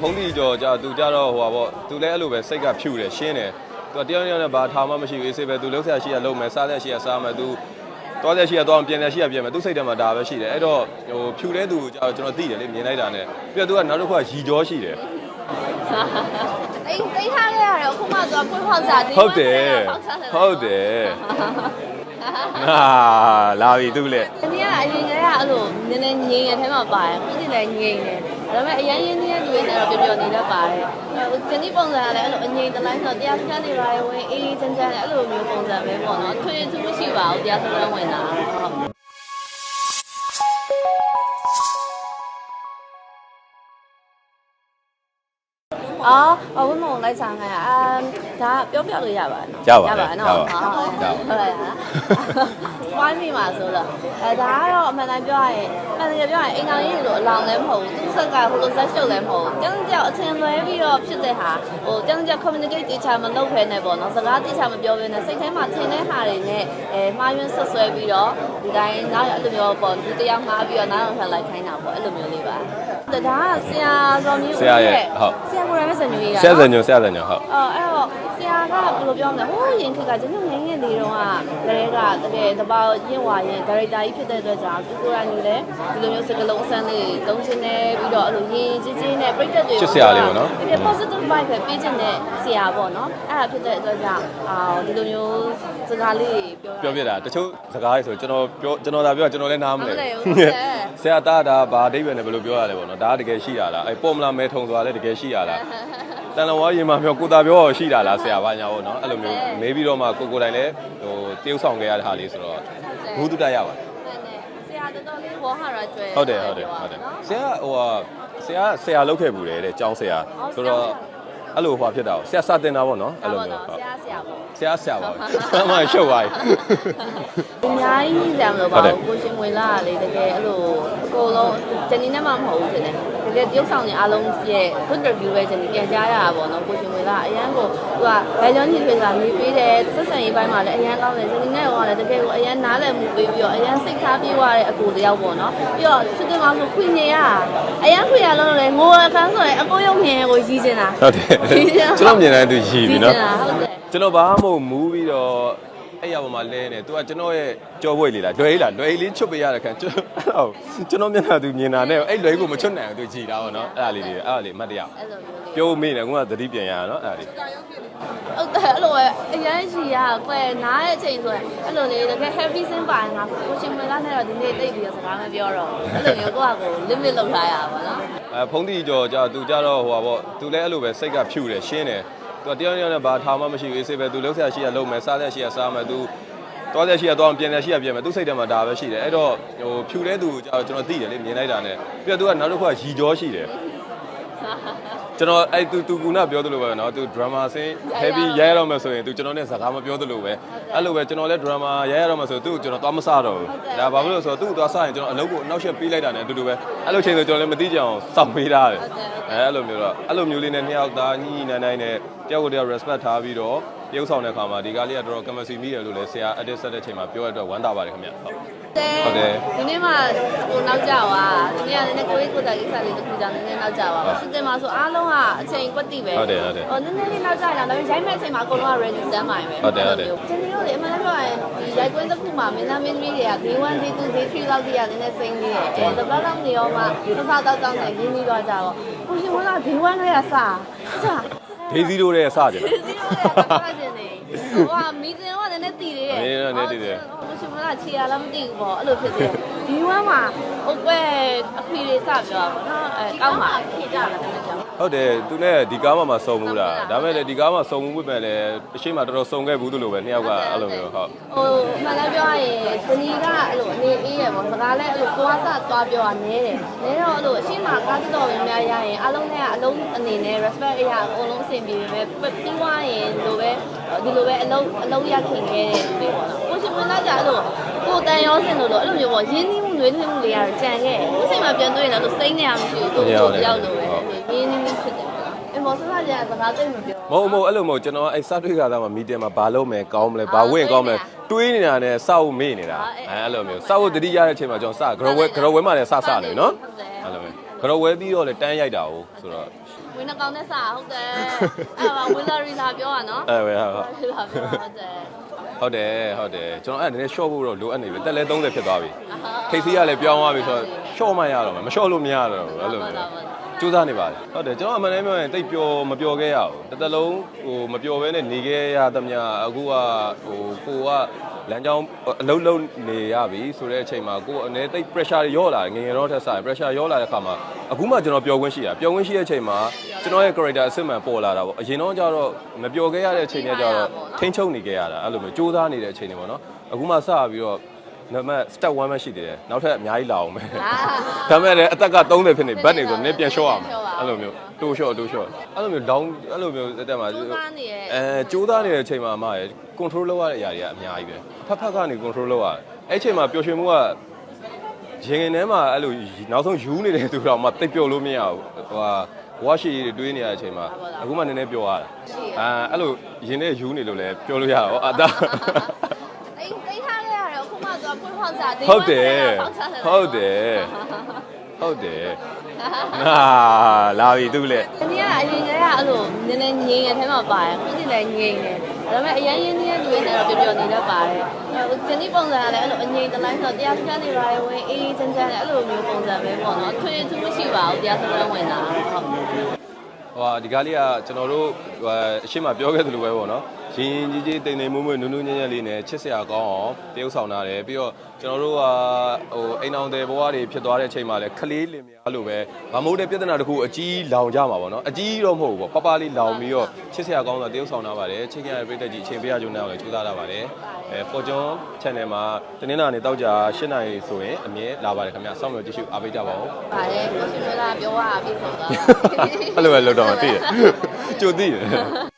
ဖုံးတီကျော်ကြာသူကြတော့ဟိုပါပေါ့သူလည်းအဲ့လိုပဲစိတ်ကဖြူတယ်ရှင်းတယ်သူတယောက်တယောက်နဲ့ဘာထားမှမရှိဘူးအေးစေးပဲသူလှုပ်ဆက်ရှိရလှုပ်မယ်စားဆက်ရှိရစားမယ်သူသွားတဲ့ရှိရသွားပြန်တဲ့ရှိရပြန်မယ်သူစိတ်ထဲမှာဒါပဲရှိတယ်အဲ့တော့ဟိုဖြူတဲ့သူကြာကျွန်တော်သိတယ်လေမြင်လိုက်တာနဲ့ပြီးတော့သူကနောက်တစ်ခုကရီကြောရှိတယ်အိမ်တိတ်ထားခဲ့ရတယ်အခုမှသူကပွင့်ဖောက်စားသေးဟုတ်တယ်ဟုတ်တယ်ဟာလာပြီသူလည်း။ဒီကအရင်ကတည်းကအဲ့လိုနည်းနည်းငြိမ်ရတဲ့ထဲမှာပါတယ်။ခုဒီလည်းငြိမ်တယ်။ ဒါပေမဲ့အရင်ရင်းနေတဲ့လူတွေနဲ့တော့ပျော်ပျော်နေတတ်ပါတယ်။ဟိုကျန်ဒီပုံစံကလည်းအဲ့လိုအငြိမ်တလိုက်ဆိုတရားစခန်းတွေပါရဝင်အေးအေးချမ်းချမ်းနဲ့အဲ့လိုမျိုးပုံစံပဲပေါ့နော်။ထွေထူးမရှိပါဘူးတရားစခန်းဝင်တာ။ဟုတ်အော်အဝမုံလိုက်ဆောင်ခဲ့အာ ဒါပြောပြလို့ရပါနော်ရပါတယ်ရပါနော်ရပါဟုတ်ရပါဟုတ်လားဝိုင်းမိမှာဆိုတော့အဲဒါကတော့အမှန်တမ်းပြောရရင်အမှန်တကယ်ပြောရရင်အိမ်တော်ကြီးလိုအလောင်းလည်းမဟုတ်ဘူးသူ့ဆက်ကဟိုလိုဇက်ရှုပ်လည်းမဟုတ်ဘူးကျန်းကြောက်အထင်လွဲပြီးတော့ဖြစ်တဲ့ဟာဟိုကျန်းကြောက် communicate တေချာမလုပ်ဖဲနဲ့ပေါ့နော်စကားတေချာမပြောဘဲနဲ့စိတ်ထဲမှာထင်တဲ့ဟာတွေနဲ့အဲမှားယွင်းဆွဆွဲပြီးတော့ဒီတိုင်းနောက်အဲ့လိုမျိုးပေါ့ဒီတရားမှားပြီးတော့နောက်ထပ်လိုက်ခိုင်းတာပေါ့အဲ့လိုမျိုးလေးပါဒါကဆရာဇော်မျိုးဆရာရဲ့ဟုတ်ဆရာကိုယ်တိုင်ပဲစံညွှန်ရေးတာဆက်စံညွန်ဆက်စံညွန်ဟုတ်အော်အဲ့တော့ဆရာကဘယ်လိုပြောမလဲဟိုးရင်ခေတ်ကကျွန်တော်ငယ်ငယ်လေးတုန်းကတကယ်ကတကယ်တပါရင့်ဝါရင်ဒါရိုက်တာကြီးဖြစ်တဲ့အတွက်ကြောင့်သူကိုယ်တိုင်လည်းဒီလိုမျိုးစကလုံးအစမ်းလေးသုံးချင်းနဲ့ပြီးတော့အဲ့လိုရင်ကြီးကြီးနဲ့ပြိတ္တတွေချစ်စရာလေးပေါ့နော်ဒီ positive vibe ပဲပေးခြင်းနဲ့ဆရာပေါ့နော်အဲ့ဒါဖြစ်တဲ့အတွက်ကြောင့်အာဒီလိုမျိုးစကားလေးပြောပြောပြတာတချို့စကားလေးဆိုကျွန်တော်ပြောကျွန်တော်သာပြောကျွန်တော်လည်းနားမလဲနားမလည်ဘူးဟုတ်တယ် ဆရာသားဒါဘာအဓိပ္ပာယ်နဲ့ဘယ်လိုပြောရလဲပေါ့နော်ဒါကတကယ်ရှိတာလားအဲပေါ်မလာမဲထုံဆိုတာလည်းတကယ်ရှိရလားတန်လဝါရင်မှာပြောကိုတာပြောရှိတာလားဆရာဘာညာပေါ့နော်အဲ့လိုမျိုးမေးပြီးတော့မှကိုကိုတိုင်လည်းဟိုတရုပ်ဆောင်ခဲ့ရတဲ့ဟာလေးဆိုတော့ဘူးတုတရပါတယ်ဆရာတော်တော်လေးဝါဟာရကျွဲဟုတ်တယ်ဟုတ်တယ်ဟုတ်တယ်ဆရာဟိုဟာဆရာဆရာလောက်ခဲ့ဘူးလေတဲ့ကျောင်းဆရာဆိုတော့အဲ့လိုဟိုဟာဖြစ်တာကိုဆရာစတင်တာပေါ့နော်အဲ့လိုမျိုးဆရာဆရာပေါ့ဆရာဆရာပါအမှရှုပ်သွားပြီအများကြီးကြံလို့ပါဟုတ်တယ်ဘူးကိုရှင်ဝင်လာတာလေတကယ်အဲ့လိုအ ကုန်လုံးဂျန်နီနဲ့မှမဟုတ်ဘူးထင်တယ်တကယ်တရုပ်ဆောင်နေအားလုံးရဲ့ good review ပဲဂျန်နီပြန်ကြားရတာပေါ့နော်ကိုရှင်ဝင်လာအရန်ကိုသူကဘယ်ကြောင့်ညီထွေးစာနေပေးတယ်ဆက်ဆံရေးပိုင်းမှာလည်းအရန်ကောင်းတယ်ဂျန်နီနဲ့ရောလည်းတကယ်ကိုအရန်နားလည်မှုပေးပြီးတော့အရန်စိတ်ထားပြေးသွားတဲ့အကူတယောက်ပေါ့နော်ပြီးတော့ချစ်တယ်မှာဆိုခွင့်နေရအရန်ခွင့်ရလို့လည်းငိုအခန်းဆိုရင်အကိုရုံမြင်ကိုရည်ချင်တာဟုတ်တယ်ကျွန်တော်မြင်တဲ့သူရည်ပြီနော်ဟုတ်တယ်ကျွန်တော်ဘာမှမဟုတ်မူးပြီးတော့ အဲ့ရပေါ်မှာလဲနေသူကကျွန်တော်ရဲ့ကြော်ဘွေလေးလားလွယ်လေးလားလွယ်လေးချွတ်ပေးရတဲ့ခံကျွန်တော်ကျွန်တော်မျက်နှာသူမြင်တာနဲ့အဲ့လွယ်ကိုမချွတ်နိုင်ဘူးသူကြည်တာပေါ့နော်အဲ့ဒါလေးတွေအဲ့ဒါလေးမှတ်တရအဲ့လိုမျိုးလေးပြောမိနေခုမှသတိပြန်ရတာနော်အဲ့ဒါလေးဟုတ်တယ်အဲ့လိုပဲအရန်ရှိရကွယ်နားတဲ့အချိန်ဆိုရင်အဲ့လိုလေတကယ် heavy စင်းပါရင်ငါကိုရှင်မလာနဲ့တော့ဒီနေ့တိတ်ပြီးတော့စကားမပြောတော့ဘူးအဲ့လိုမျိုးကိုယ့်ဟာကို limit လုပ်ထားရတာပါနော်အဲဖုံးတီကျော်ကြာသူကြတော့ဟိုပါပေါ့သူလည်းအဲ့လိုပဲစိတ်ကဖြူတယ်ရှင်းတယ် သူတယောက်တယောက်နဲ့ဘာထားမှမရှိဘူးအေးစေးပဲသူလှုပ်ဆက်ရှိရလှုပ်မယ်စားဆက်ရှိရစားမယ်သူသွားတဲ့ရှိရသွားပြန်တဲ့ရှိရပြန်မယ်သူစိတ်ထဲမှာဒါပဲရှိတယ်အဲ့တော့ဟိုဖြူတဲ့သူကြာကျွန်တော်သိတယ်လေမြင်လိုက်တာနဲ့ပြီးတော့သူကနောက်တစ်ခုကရီကြောရှိတယ် ကျွန်တော်အဲ့သူသူကူနာပြောသလိုပဲเนาะသူ drama ဆင်း heavy ရဲရတော့မယ်ဆိုရင်သူကျွန်တော်နဲ့စကားမပြောသလိုပဲအဲ့လိုပဲကျွန်တော်လည်း drama ရဲရတော့မယ်ဆိုသူ့ကိုကျွန်တော်သွားမစတော့ဘူးဒါဘာဖြစ်လို့လဲဆိုတော့သူ့ကိုသွားစရင်ကျွန်တော်အလုပ်ကိုအနောက်ရှက်ပေးလိုက်တာနဲ့အတူတူပဲအဲ့လိုချိန်ဆိုကျွန်တော်လည်းမသိကြအောင်စောင့်ပေးထားတယ်အဲအဲ့လိုမျိုးတော့အဲ့လိုမျိုးလေးနဲ့နှစ်ယောက်သားညီညီနိုင်နိုင်နဲ့တယောက်ကိုတယောက် respect ထားပြီးတော့ ပြုတ်ဆောင်တဲ့ခါမှာဒီကားလေးကတော်တော် chemistry မိတယ်လို့လည်းဆရာ edit ဆက်တဲ့ချိန်မှာပြောရတဲ့အတွက်ဝမ်းသာပါတယ်ခင်ဗျဟုတ်ဟုတ်တယ်ဒီနေ့မှကိုနောက်ကြွားဒီနေ့ကလည်းကိုကြီးကိုတာကိစ္စလေးတစ်ခုကြောင့်နည်းနည်းနောက်ကြွားပါစစ်တင်မှာဆိုအားလုံးကအချိန်ကွက်တိပဲဟုတ်တယ်ဟုတ်တယ်ဟိုနည်းနည်းလေးနောက်ကြရတာဒါပေမဲ့ရိုက်မဲ့အချိန်မှာအကုန်လုံးက ready stand by ပဲဟုတ်တယ်ဟုတ်တယ်ကျွန်တော်တို့လေအမှန်တမ်းပြောရရင်ဒီရိုက်ကွင်းတစ်ခုမှာမင်းသားမင်းသမီးတွေက day 1 day 2 day 3လောက်တည်းရနည်းနည်းစိမ့်နေတယ်အဲတပတ်လောက်နေရောမှစစတောက်တောက်နဲ့ရင်းပြီးတော့ကြတော့ကိုရှင်က day 1လေးကစားစား ဒေးစီတို့ရဲ့စကြတယ် ဒီလိုလည်းပတ်ကျင်နေဟိုကမီတင်ကလည်းနည်းနည်းတည်သေးတယ်နည်းနည်းနည်းတည်တယ်ကို ရှင်မလားခြေရလားမသိဘူးပေါ့အဲ့လိုဖြစ်သေးတယ်ဒီဝမ်းမှာဟိုကွဲအဖေတွေစပြောပါတော့အဲကောက်မှာခေကြလာတယ်ကြောင့်ဟုတ်တယ်သူနဲ့ဒီကားမှမစုံဘူးလားဒါမဲ့လေဒီကားမှစုံမှုပဲလေအရှိမတော်တော်စုံခဲ့ဘူးသူလိုပဲနှစ်ယောက်ကအဲ့လိုမျိုးဟုတ်ဟိုမှန်တယ်ပြောရရင်ဇနီးကအဲ့လိုအနေအေးရပေါ့စကားလည်းအဲ့လိုကိုယ်ကစသွားပြောတာနဲတယ်နဲတော့အဲ့လိုအရှိမကားတော်တော်များများရရင်အလုံးနဲ့အလုံးအနေနဲ့ respect အရာအကုန်လုံးအဆင်ပြေပေမဲ့ပြီးသွားရင်ဒီလိုပဲဒီလိုပဲအလုံးအလုံးရခင်ခဲ့တဲ့လူတွေပေါ့နော် ကိုရှင်မနာကြအဲ့လိုကိုတန်ရောစင်လို့လို့အဲ့လိုမျိုးပေါ့ရင်းနှီးမှုတွေထွေးမှုတွေကတော့ကြံခဲ့ကိုစိတ်မှာပြန်တွေ့ရင်လည်းစိတ်နေရမရှိဘူးကိုကိုရောက်လို့ပဲရင်းနှီးမှုဖြစ်တယ်အမောစလာကြစကားသိမပြောမဟုတ်မဟုတ်အဲ့လိုမဟုတ်ကျွန်တော်အဲ့စတွေ့ခါသားမှာမီတင်မှာဘာလုပ်မယ်ကောင်းမလဲဘာဝင်ကောင်းမလဲတွေးနေတာနဲ့စောက်မေ့နေတာအဲအဲ့လိုမျိုးစောက်တတိရတဲ့အချိန်မှာကျွန်တော်စဂရဝဲဂရဝဲမှလည်းစစနေနော်အဲ့လိုမျိုးကတော့ဝဲပြီးတော့လေတန်းရိုက်တာ哦ဆိုတော့ဝင်းနှကောင်နဲ့စားဟုတ်တယ်အဲ့ဒါဝင်းလာရီလာပြောတာနော်အဲဝဲဟုတ်ဟုတ်ရီလာပြောဟုတ်တယ် ဟုတ်တယ်ဟုတ်တယ်ကျွန်တော်အဲ့ဒါနည်းနည်း short ဖို့တော့လိုအပ်နေပြီတက်လဲ30ဖြစ်သွားပြီထိတ်စီးကလည်းပြောင်းသွားပြီဆိုတော့ short မှရတော့မှာမ short လို့မရတော့ဘူးအဲ့လိုမျိုး ကြိုးစားနေပါတယ်ဟုတ်တယ်ကျွန်တော်အမှန်တမ်းပြောရင်တိတ်ပျော်မပျော်ခဲ့ရဘူးတစ်သက်လုံးဟိုမပျော်ဘဲနဲ့နေခဲ့ရသမျှအခုကဟိုကိုကလမ်းကြောင်းအလုံးလုံးနေရပြီဆိုတဲ့အချိန်မှာကိုကအနေတိတ် pressure တွေရော့လာတယ်ငယ်ငယ်တော့ထက်စား pressure ရော့လာတဲ့အခါမှာအခုမှကျွန်တော်ပျော်ခွင့်ရှိတာပျော်ခွင့်ရှိတဲ့အချိန်မှာကျွန်တော်ရဲ့ character အစစ်မှန်ပေါ်လာတာပေါ့အရင်တော့ကျတော့မပျော်ခဲ့ရတဲ့အချိန်နဲ့ကျတော့ထိန်းချုပ်နေခဲ့ရတာအဲ့လိုမျိုးစူးစမ်းနေတဲ့အချိန်တွေပေါ့နော်အခုမှစပြီးတော့ နံပါတ် step 1ပဲရှိသေးတယ်နောက်ထပ်အများကြီးလာအောင်ပဲဒါမဲ့လည်းအသက်က30ဖြစ်နေဘတ်နေဆိုနည်းပြန်လျှော့ရမယ်အဲ့လိုမျိုးတိုးလျှော့တိုးလျှော့အဲ့လိုမျိုး down အဲ့လိုမျိုးအသက်မှာစူးစမ်းနေရဲ့အဲကြိုးစားနေတဲ့အချိန်မှာအမရယ် control လုပ်ရတဲ့အရာတွေကအများကြီးပဲဖက်ဖက်ကနေ control လုပ်ရတယ်အဲ့အချိန်မှာပျော်ရွှင်မှုကရင်ငင်ထဲမှာအဲ့လိုနောက်ဆုံးယူနေတဲ့သူတော့မှတိတ်ပျော်လို့မရဘူးဟိုဟာဝါရှိတွေတွေးနေရတဲ့အချိန်မှာအခုမှနည်းနည်းပျော်ရတာအဲအဲ့လိုရင်ထဲယူနေလို့လည်းပြောလို့ရတာဟောအသားတိတ်တိတ်ထားခဲ့ရတယ်အခုမှသူက ဖွင့်ဖောက်စားဟုတ်တယ်ဟုတ်တယ်ဟုတ်တယ်နာလာပြီသူလည်း။ဒီကအရင်ကအဲ့လိုနည်းနည်းငြိမ်ရတဲ့မှာပါတယ်။ခုဒီလည်းငြိမ်တယ်။ဒါပေမဲ့အရင်ရင်းနှီးတဲ့လူတွေနဲ့တော့ပျော်ပျော်နေတတ်ပါတယ်။ဒီနေ့ပုံစံကလည်းအဲ့လိုအငြိမ်တလိုက်ဆိုတရားစခန်းတွေပါတယ်ဝင်အေးအေးချမ်းချမ်းနဲ့အဲ့လိုမျိုးပုံစံပဲပေါ့နော်။ထွေထူးမရှိပါဘူးတရားစခန်းဝင်တာ။ဟုတ်ဟိုဟာဒီကားလေးကကျွန်တော်တို့ဟိုအရှိမပြောခဲ့သလိုပဲပေါ့နော် ရင်ရင်ကြီးကြီးတိမ်တိမ်မွေ့မွေ့နူးနူးညံ့ညံ့လေးနဲ့ချစ်စရာကောင်းအောင်တရုပ်ဆောင်ထားတယ်ပြီးတော့ကျွန်တော်တို့ကဟိုအိမ်အောင်တဲ့ဘဝတွေဖြစ်သွားတဲ့အချိန်မှာလည်းခလေးလင်များလို့ပဲမမိုးတဲ့ပြဿနာတစ်ခုအကြီးလောင်ကြမှာပေါ့နော်အကြီးတော့မဟုတ်ဘူးပေါ့ပပလေးလောင်ပြီးတော့ချစ်စရာကောင်းတာတရုပ်ဆောင်ထားပါတယ်ချစ်ကြရတဲ့ပြည်သက်ကြီးအချိန်ပေးရကြုံနေအောင်လည်းကြိုးစားထားပါတယ်အဲ Fortune Channel မှာတင်းနေတာနေတောက်ကြ၈နိုင်ဆိုရင်အမြဲလာပါတယ်ခင်ဗျစောင့်မျှော်ကြည့်ရှုအားပေးကြပါဦးပါတယ်ကိုရှင်မလာပြောရပြီဆိုတော့အဲ့လိုပဲလောက်တော့မသိရကြိုသိတယ်